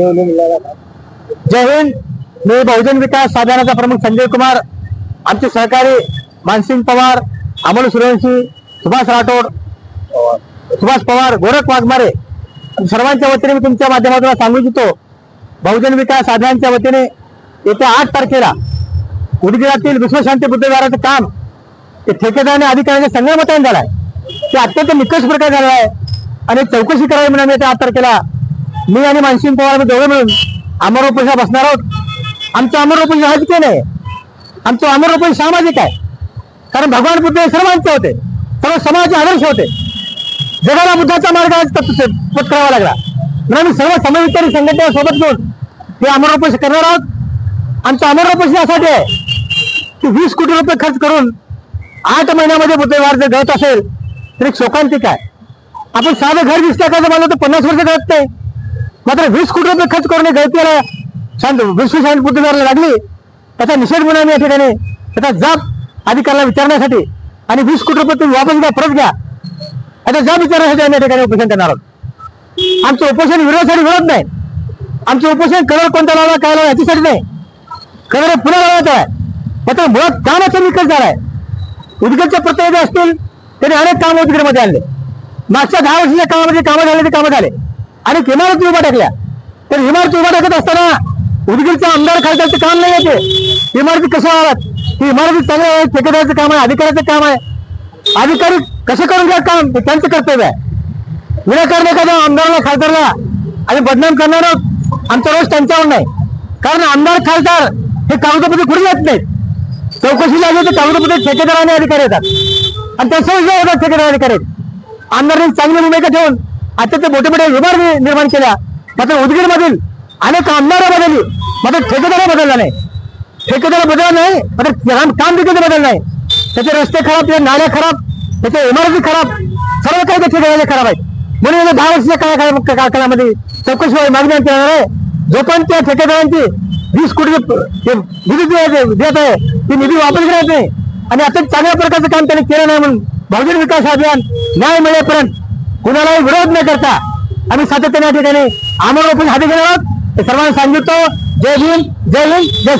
जय हिंद. मी बहुजन विकास साधनाचा प्रमुख संजय कुमार आमचे सहकारी मानसिंग पवार अमोल सूर्यवंशी सुभाष राठोड सुभाष पवार गोरख वाघमारे. सर्वांच्या वतीने मी तुमच्या माध्यमातून सांगू इच्छितो बहुजन विकास साधनांच्या वतीने येत्या आठ तारखेला उदगीरातील विश्वशांती बुद्धविहाराचं काम ते ठेकेदार आणि अधिकाऱ्यांच्या संगमताने झालं आहे ते अत्यंत निकष प्रकार झालं आहे. आणि चौकशी करावी म्हणून आम्ही येत्या आठ तारखेला मी आणि मानसिंग पवार आम्ही दोघे मिळून अमरोपोषा बसणार आहोत. आमचं अमरोपोषण राजकीय नाही आमचं अमरोपोषण सामाजिक आहे. कारण भगवान बुद्ध हे सर्वांचे होते. सर्व समाजाचे आदर्श होते. जगाला बुद्धाचा मार्ग आज पत्करावा लागला. म्हणून आम्ही सर्व समविचारी संघटना सोबत घेऊन हे अमरोपोषण करणार आहोत. आमचं अमरोपोषण यासाठी आहे की वीस कोटी रुपये खर्च करून आठ महिन्यामध्ये बुद्धवार जर गळत असेल तर एक शोकांतिक आहे. आपण साधं घर वीस लाखाचं बांधलं तर पन्नास वर्ष गळत नाही. मात्र वीस कोटी रुपये खर्च करून गळतीला शांत विश्व शांत बुद्धविहाराला लागली. त्याचा निषेध म्हणून आम्ही या ठिकाणी त्याचा जाब अधिकाऱ्याला विचारण्यासाठी आणि वीस कोटी रुपये तुम्ही वापस घ्या परत घ्या. त्याचा जाब विचारण्यासाठी आम्ही या ठिकाणी उपोषण करणार आहोत. आमचं उपोषण विरोधासाठी विरोध नाही. आमचं उपोषण कलर कोणता लावला काय लावला याच्यासाठी नाही. कलर पुन्हा लावायचा आहे मात्र मुळात कामाचा निकष झाला आहे उदगीरचे प्रतिनिधी असतील त्यांनी अनेक कामं उदगीरमध्ये आणले. मागच्या दहा वर्षाच्या कामामध्ये कामं झाले ते कामं झाले. आणि इमारती उभा टाकल्या. तर इमारती उभा टाकत असताना उदगीरचा आमदार खासदारचं काम नाही येते इमारती कसं आलात ही इमारती चांगल्या आहेत ठेकेदाराचं काम आहे अधिकाऱ्याचं काम आहे. अधिकारी कसं करून घ्या काम? हे त्यांचं कर्तव्य आहे. विनाकारण एखाद्या आमदाराला खासदारला आणि बदनाम करणार आमचा रोष त्यांच्यावर नाही. कारण आमदार खासदार हे कागदपत्र कुठे जात नाहीत. चौकशी लागली तर कागदपत्र ठेकेदार आणि अधिकारी येतात. आणि त्या सहज होतात ठेकेदार अधिकारी आमदारांनी चांगली भूमिका ठेवून आता ते मोठे मोठे विभाग निर्माण केल्या. मात्र उदगीर मधील अनेक आमदार बदलली मात्र ठेकेदार बदलला नाही. ठेकेदार बदलला नाही मात्र काम देखील बदललं नाही. त्याचे रस्ते खराब त्याच्या नाल्या खराब त्याच्या इमारती खराब सर्व काही त्या ठेकेदाराचे खराब आहेत. म्हणून दहा वर्षाच्या कारखान्यामध्ये चौकशी व्हावी मागणी आमची आहे. जोपर्यंत त्या ठेकेदारांची वीस कोटी निधी देत आहे ती निधी वापरली घेत नाही. आणि आता चांगल्या प्रकारचं काम त्यांनी केलं नाही म्हणून बहुजन विकास अभियान न्याय मिळेपर्यंत कुणालाही विरोध न करता आम्ही सातत्याने या ठिकाणी आम्हाला हाती घेणार आहोत. हे सर्वांना सांगिततो जय भीम जय हिंद जय